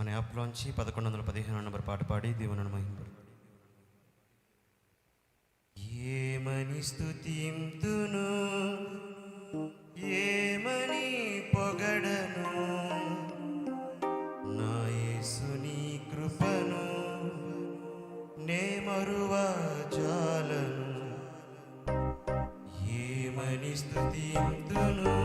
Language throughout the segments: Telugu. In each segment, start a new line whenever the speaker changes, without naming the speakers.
మన యాప్లోంచి పదకొండు వందల పదిహేను నెంబర్ పాట పాడి దేవుని మహింపడు. ఏమని స్థుతింతును ఏమని పొగడను? నా యేసుని కృపను నే మరువా జాలను. ఏమని స్థుతింతును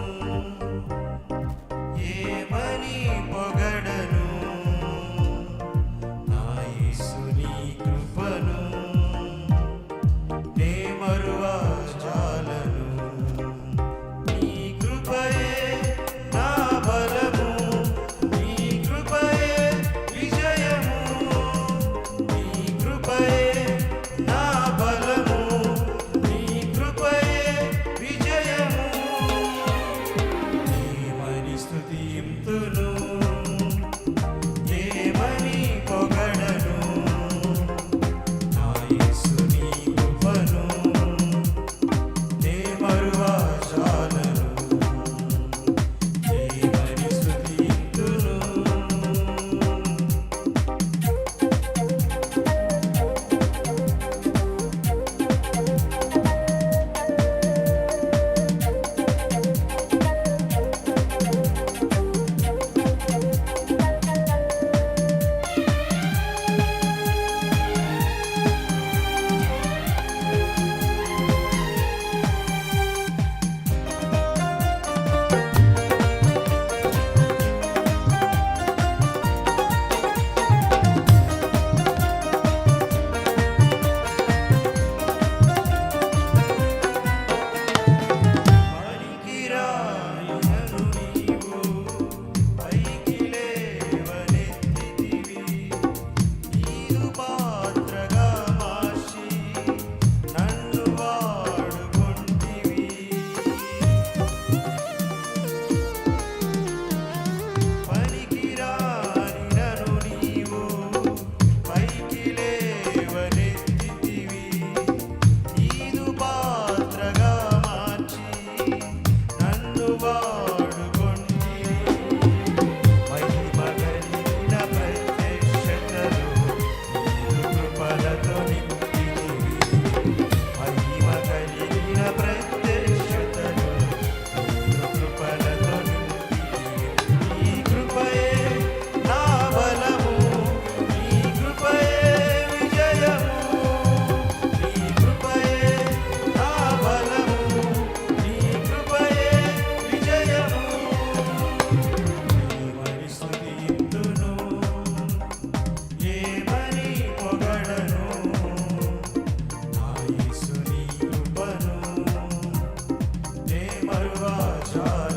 star.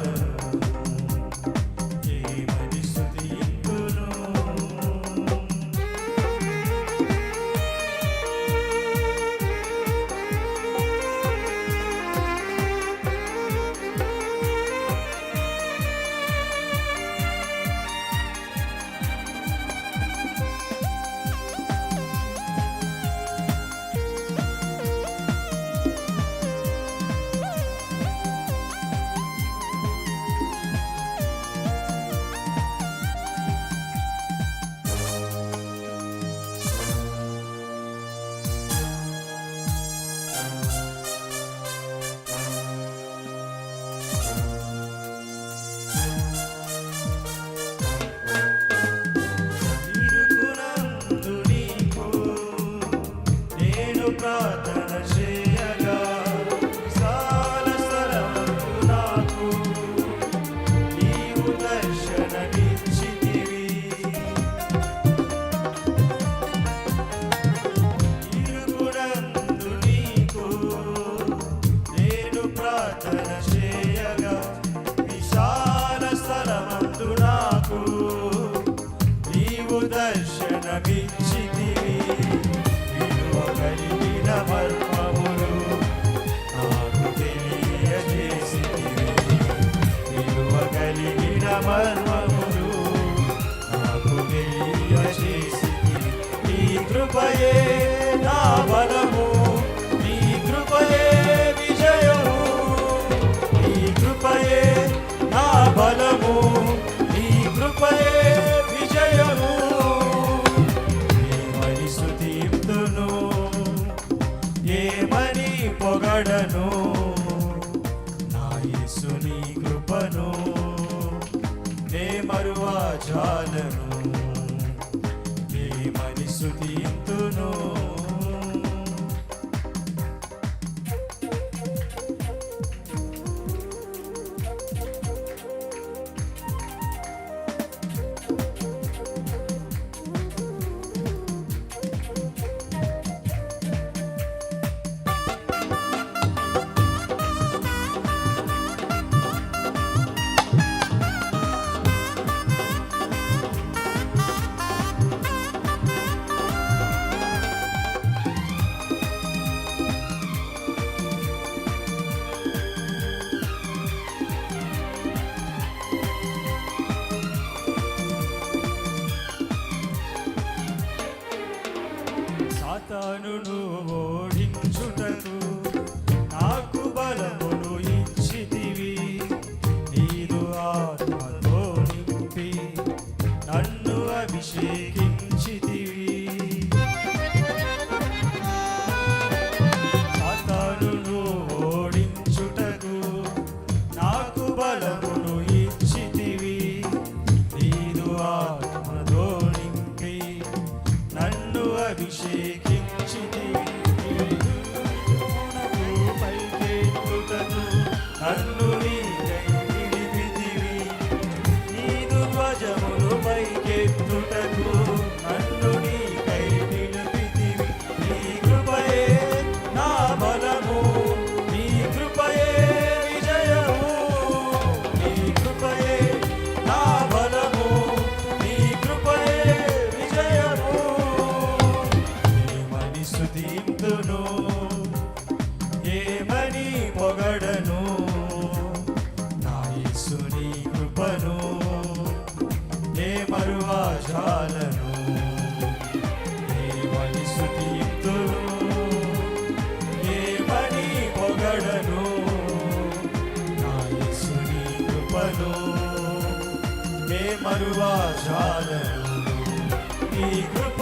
ఏమని
స్థుతింతును నన్ను కృపను మే మరువా జాలను నీ కృప